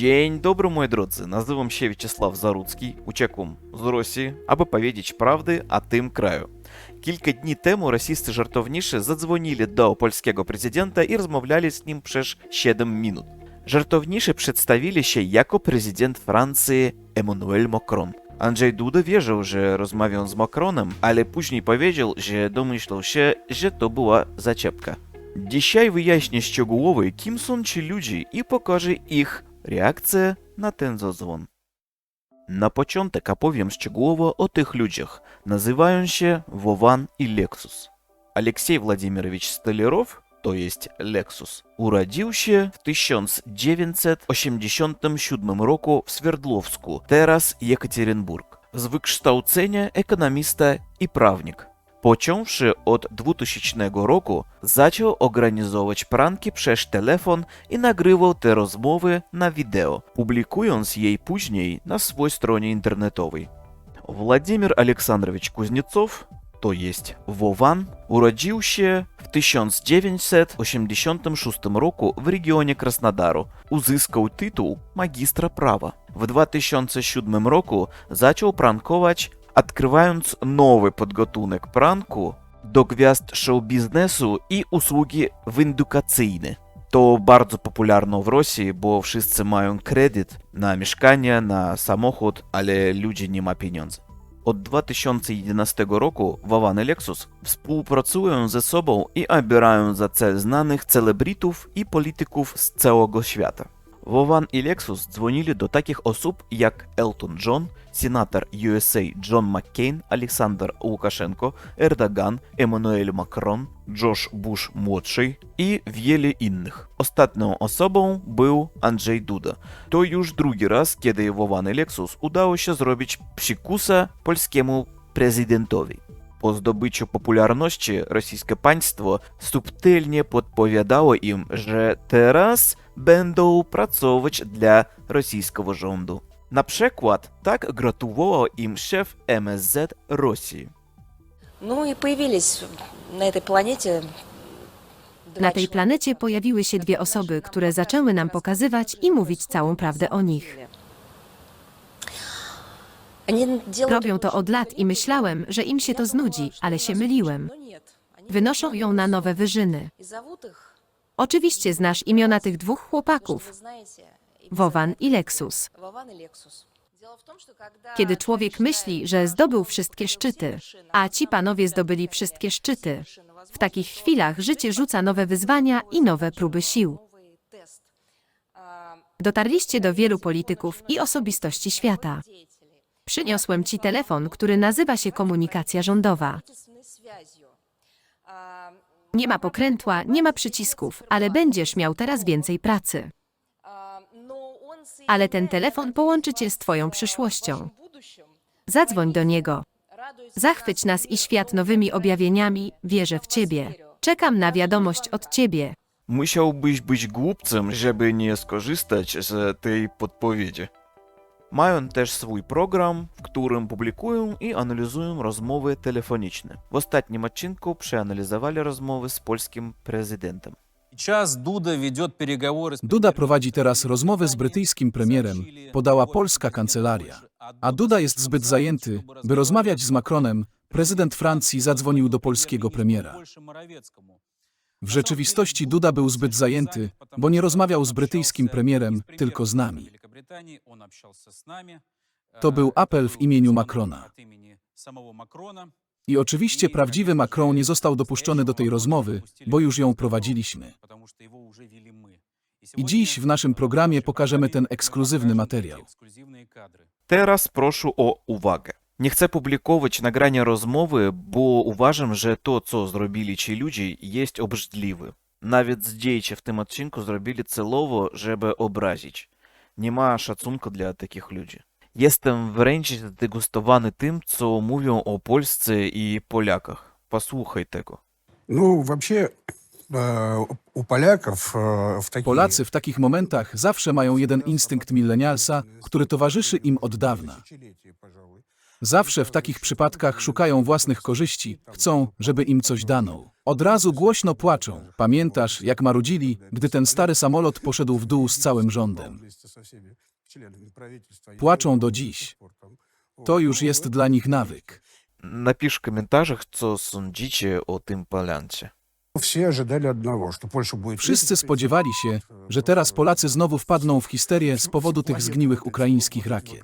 День dobry, moi drodzy. Nazywam się В'ячеслав Заруцький, утяком з Росії, аби повідіч правди, а тим краю. Кілька днів тому расісти жартовніше задзвонили до польського президента і розмовляли з ним przez 7 minut. Жартовніше представили ще як президент Франції Еммануель Макрон. Анджей Дуда wierzył, уже rozmawiał z Макроном, ale później powiedział, że domyślał się, że to była zaczepka. Dzisiaj wyjaśnię szczegółowo, kim są ci люди i pokażę ich ten zadzwon. Na początek opowiem szczegółowo o tych ludziach. Nazywają się Wowan i Lexus. Aleksiej Władimirovich Stolerow, to jest Lexus, urodził się w 1987 roku w Swierdłowsku, teraz Jekaterinburg. Z wykształcenia ekonomista i prawnik. Począwszy od 2000 roku, zaczął organizować pranki przez telefon i nagrywał te rozmowy na wideo, publikując je później na swojej stronie internetowej. Władimir Aleksandrowicz Kuzniecow, to jest Wowan, urodził się w 1986 roku w regionie Krasnodaru. Uzyskał tytuł magistra prawa. W 2007 roku zaczął prankować, odkrywając nowy podgatunek pranku do gwiazd show-biznesu i usługi windykacyjne. To bardzo popularne w Rosji, bo wszyscy mają kredyt na mieszkanie, na samochód, ale ludzie nie ma pieniędzy. Od 2011 roku Wowan i Lexus współpracują ze sobą i obierają za cel znanych celebrytów i polityków z całego świata. Wowan i Lexus dzwonili do takich osób jak Elton John, senator USA John McCain, Aleksander Łukaszenko, Erdogan, Emmanuel Macron, George Bush młodszy i wiele innych. Ostatnią osobą był Andrzej Duda. To już drugi raz, kiedy Wowan i Lexus udało się zrobić psikusa polskiemu prezydentowi. Po zdobyciu popularności rosyjskie państwo subtelnie podpowiadało im, że teraz będą pracować dla rosyjskiego rządu. Na przykład tak gratulował im szef MSZ Rosji. No i się na tej planecie na tej planecie pojawiły się dwie osoby, które zaczęły nam pokazywać i mówić całą prawdę o nich. Robią to od lat i myślałem, że im się to znudzi, ale się myliłem. Wynoszą ją na nowe wyżyny. Oczywiście znasz imiona tych dwóch chłopaków, Wowan i Lexus. Kiedy człowiek myśli, że zdobył wszystkie szczyty, a ci panowie zdobyli wszystkie szczyty, w takich chwilach życie rzuca nowe wyzwania i nowe próby sił. Dotarliście do wielu polityków i osobistości świata. Przyniosłem ci telefon, który nazywa się komunikacja rządowa. Nie ma pokrętła, nie ma przycisków, ale będziesz miał teraz więcej pracy. Ale ten telefon połączy cię z Twoją przyszłością. Zadzwoń do niego. Zachwyć nas i świat nowymi objawieniami, wierzę w Ciebie. Czekam na wiadomość od Ciebie. Musiałbyś być głupcem, żeby nie skorzystać z tej podpowiedzi. Mają też swój program, w którym publikują i analizują rozmowy telefoniczne. W ostatnim odcinku przeanalizowali rozmowy z polskim prezydentem. Duda prowadzi teraz rozmowy z brytyjskim premierem, podała polska kancelaria. A Duda jest zbyt zajęty, by rozmawiać z Macronem. Prezydent Francji zadzwonił do polskiego premiera. W rzeczywistości Duda był zbyt zajęty, bo nie rozmawiał z brytyjskim premierem, tylko z nami. To był apel w imieniu Macrona. I oczywiście prawdziwy Macron nie został dopuszczony do tej rozmowy, bo już ją prowadziliśmy. I dziś w naszym programie pokażemy ten ekskluzywny materiał. Teraz proszę o uwagę. Nie chcę publikować nagrania rozmowy, bo uważam, że to, co zrobili ci ludzie, jest obrzydliwe. Nawet zdjęcia w tym odcinku zrobili celowo, żeby obrazić Nie ma szacunku dla takich ludzi. Jestem wręcz zdegustowany tym, co mówią o Polsce i Polakach. Posłuchaj tego. Ну, вообще, э, у поляков э, в такие... Polacy w takich momentach zawsze mają jeden instynkt milenialsa, który towarzyszy im od dawna. Zawsze w takich przypadkach szukają własnych korzyści, chcą, żeby im coś dano. Od razu głośno płaczą. Pamiętasz, jak marudzili, gdy ten stary samolot poszedł w dół z całym rządem. Płaczą do dziś. To już jest dla nich nawyk. Napisz w komentarzach, co sądzicie o tym palancie. Wszyscy spodziewali się, że teraz Polacy znowu wpadną w histerię z powodu tych zgniłych ukraińskich rakiet.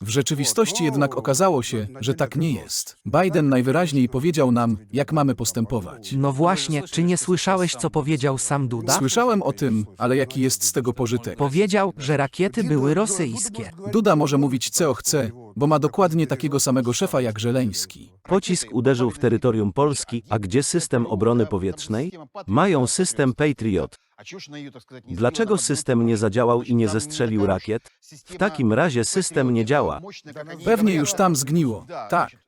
W rzeczywistości jednak okazało się, że tak nie jest. Biden najwyraźniej powiedział nam, jak mamy postępować. No właśnie, czy nie słyszałeś, co powiedział sam Duda? Słyszałem o tym, ale jaki jest z tego pożytek? Powiedział, że rakiety były rosyjskie. Duda może mówić co chce, bo ma dokładnie takiego samego szefa jak Żeleński. Pocisk uderzył w terytorium Polski, a gdzie system obrony powietrznej? Mają system Patriot. Dlaczego system nie zadziałał i nie zestrzelił rakiet? W takim razie system nie działa. Pewnie już tam zgniło. Tak.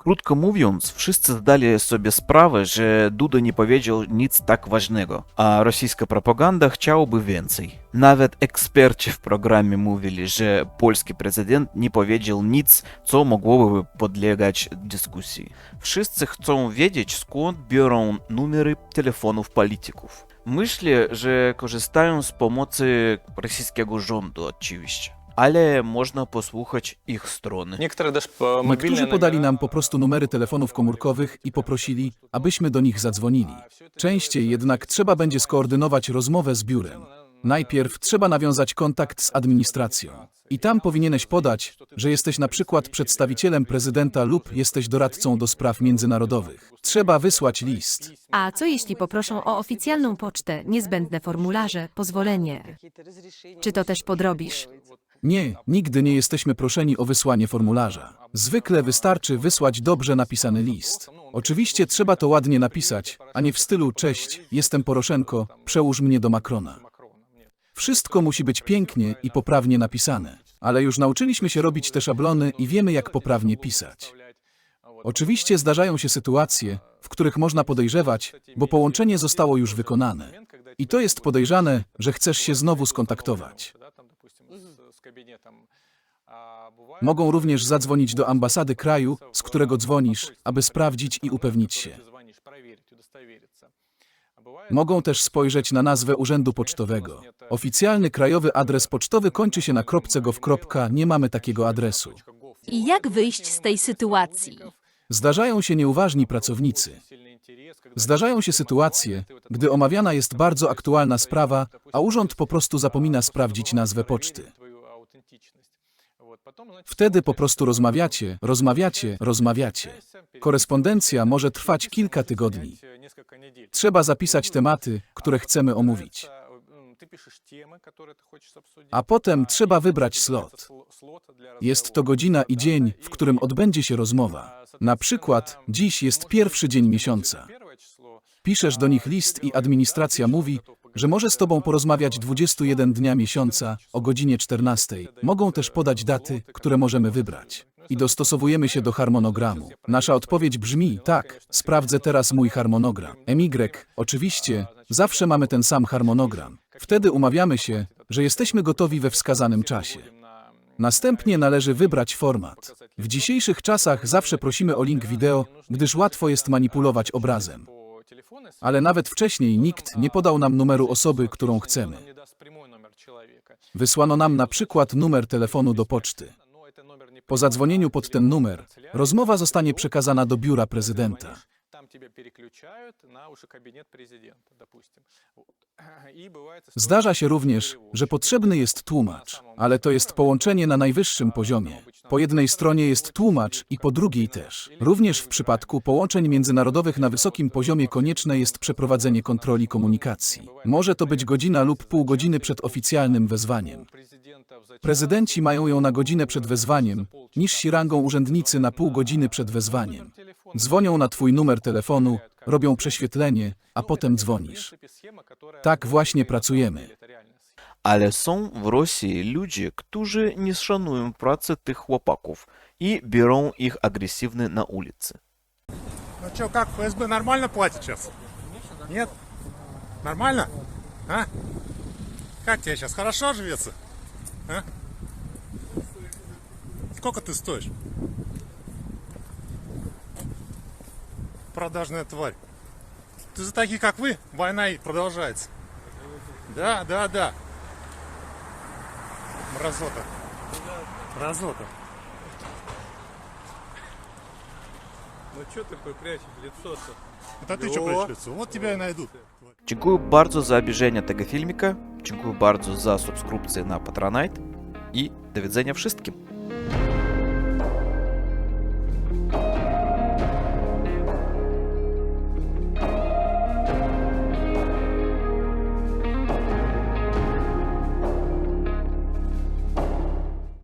Krótko mówiąc, wszyscy zdali sobie sprawę, że Duda nie powiedział nic tak ważnego, a rosyjska propaganda chciałaby więcej. Nawet eksperci w programie mówili, że polski prezydent nie powiedział nic, co mogłoby podlegać dyskusji. Wszyscy chcą wiedzieć, skąd biorą numery telefonów polityków. Myślę, że korzystają z pomocy rosyjskiego rządu oczywiście. Ale można posłuchać ich strony. Niektóre też po Niektórzy podali nam po prostu numery telefonów komórkowych i poprosili, abyśmy do nich zadzwonili. Częściej jednak trzeba będzie skoordynować rozmowę z biurem. Najpierw trzeba nawiązać kontakt z administracją. I tam powinieneś podać, że jesteś na przykład przedstawicielem prezydenta lub jesteś doradcą do spraw międzynarodowych. Trzeba wysłać list. A co jeśli poproszą o oficjalną pocztę, niezbędne formularze, pozwolenie? Czy to też podrobisz? Nie, nigdy nie jesteśmy proszeni o wysłanie formularza. Zwykle wystarczy wysłać dobrze napisany list. Oczywiście trzeba to ładnie napisać, a nie w stylu cześć, jestem Poroszenko, przełóż mnie do Macrona. Wszystko musi być pięknie i poprawnie napisane. Ale już nauczyliśmy się robić te szablony i wiemy jak poprawnie pisać. Oczywiście zdarzają się sytuacje, w których można podejrzewać, bo połączenie zostało już wykonane. I to jest podejrzane, że chcesz się znowu skontaktować. Mogą również zadzwonić do ambasady kraju, z którego dzwonisz, aby sprawdzić i upewnić się. Mogą też spojrzeć na nazwę urzędu pocztowego. Oficjalny krajowy adres pocztowy kończy się na .gov. Nie mamy takiego adresu. I jak wyjść z tej sytuacji? Zdarzają się nieuważni pracownicy. Zdarzają się sytuacje, gdy omawiana jest bardzo aktualna sprawa, a urząd po prostu zapomina sprawdzić nazwę poczty. Wtedy po prostu rozmawiacie, rozmawiacie, rozmawiacie. Korespondencja może trwać kilka tygodni. Trzeba zapisać tematy, które chcemy omówić. A potem trzeba wybrać slot. Jest to godzina i dzień, w którym odbędzie się rozmowa. Na przykład, dziś jest pierwszy dzień miesiąca. Piszesz do nich list i administracja mówi, że może z tobą porozmawiać 21 dnia miesiąca o godzinie 14. Mogą też podać daty, które możemy wybrać. I dostosowujemy się do harmonogramu. Nasza odpowiedź brzmi: tak, sprawdzę teraz mój harmonogram. MY, oczywiście, zawsze mamy ten sam harmonogram. Wtedy umawiamy się, że jesteśmy gotowi we wskazanym czasie. Następnie należy wybrać format. W dzisiejszych czasach zawsze prosimy o link wideo, gdyż łatwo jest manipulować obrazem. Ale nawet wcześniej nikt nie podał nam numeru osoby, którą chcemy. Wysłano nam na przykład numer telefonu do poczty. Po zadzwonieniu pod ten numer, rozmowa zostanie przekazana do biura prezydenta. Zdarza się również, że potrzebny jest tłumacz, ale to jest połączenie na najwyższym poziomie. Po jednej stronie jest tłumacz i po drugiej też. Również w przypadku połączeń międzynarodowych na wysokim poziomie konieczne jest przeprowadzenie kontroli komunikacji. Może to być godzina lub pół godziny przed oficjalnym wezwaniem. Prezydenci mają ją na godzinę przed wezwaniem, niżsi rangą urzędnicy na pół godziny przed wezwaniem. Dzwonią na twój numer telefonu, robią prześwietlenie, a potem dzwonisz. Tak właśnie pracujemy. Ale są w Rosji ludzie, którzy nie szanują pracy tych chłopaków i biorą ich agresywnie na ulicy. Ну что, как, ФСБ нормально платит сейчас? Нет? Нормально? А? Как тебе сейчас, хорошо живется? А? Сколько ты стоишь? Продажная тварь. Ты за таких, как вы, война и продолжается. Да, да, да. Мразота. Мразота. Ну что ты прячешь лицо-то? Это ты что прячешь лицо? Вот тебя и найдут. Dziękuję bardzo za obejrzenie tego filmika. Dziękuję bardzo za subskrypcję na Patronite i do widzenia wszystkim.